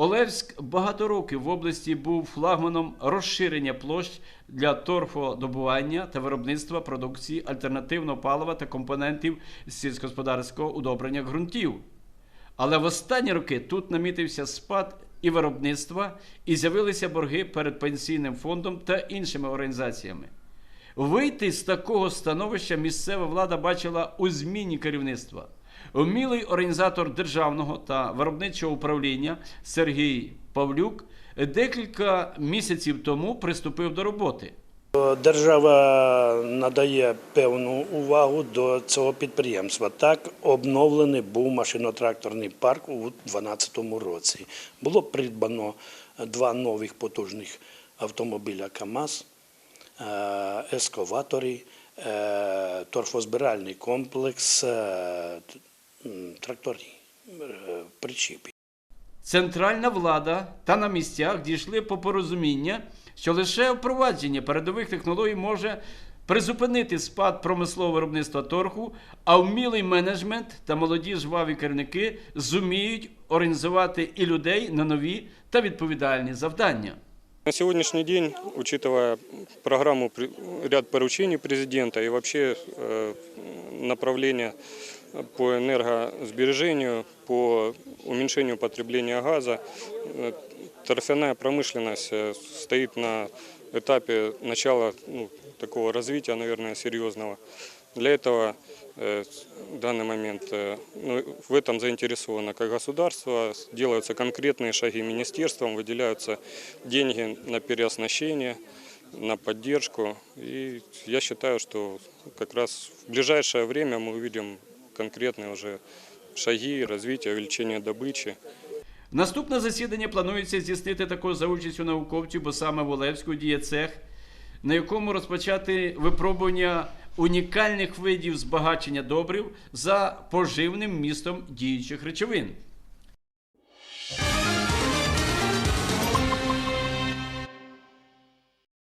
Олевськ багато років в області був флагманом розширення площ для торфодобування та виробництва продукції альтернативного палива та компонентів сільськогосподарського удобрення ґрунтів. Але в останні роки тут намітився спад і виробництва, і з'явилися борги перед пенсійним фондом та іншими організаціями. Вийти з такого становища місцева влада бачила у зміні керівництва. Вмілий організатор державного та виробничого управління Сергій Павлюк декілька місяців тому приступив до роботи. Держава надає певну увагу до цього підприємства. Так обновлений був машино-тракторний парк у 2012 році. Було придбано два нових потужних автомобіля КАМАЗ, е, ескаватори, е, торфозбиральний комплекс, е, м, тракторі, е, причіпи. Центральна влада та на місцях дійшли по порозуміння, що лише впровадження передових технологій може призупинити спад промислового виробництва торгу, а вмілий менеджмент та молоді жваві керівники зуміють організувати і людей на нові та відповідальні завдання. На сегодняшний день, учитывая программу, при- ряд поручений президента и вообще э, направления по энергосбережению, по уменьшению потребления газа, торфяная промышленность э, стоит на этапе начала ну, такого развития, наверное, серьезного. Для этого э, в данный момент э, ну, в этом заинтересовано как государство, делаются конкретные шаги министерством, выделяются деньги на переоснащение, на поддержку. И я считаю, что как раз в ближайшее время мы увидим конкретные уже шаги развития, увеличения добычи. Наступне засідання планується здійснити також за участю науковців, бо саме в Олевську діє цех, на якому розпочати випробування унікальних видів збагачення добрив за поживним містом діючих речовин.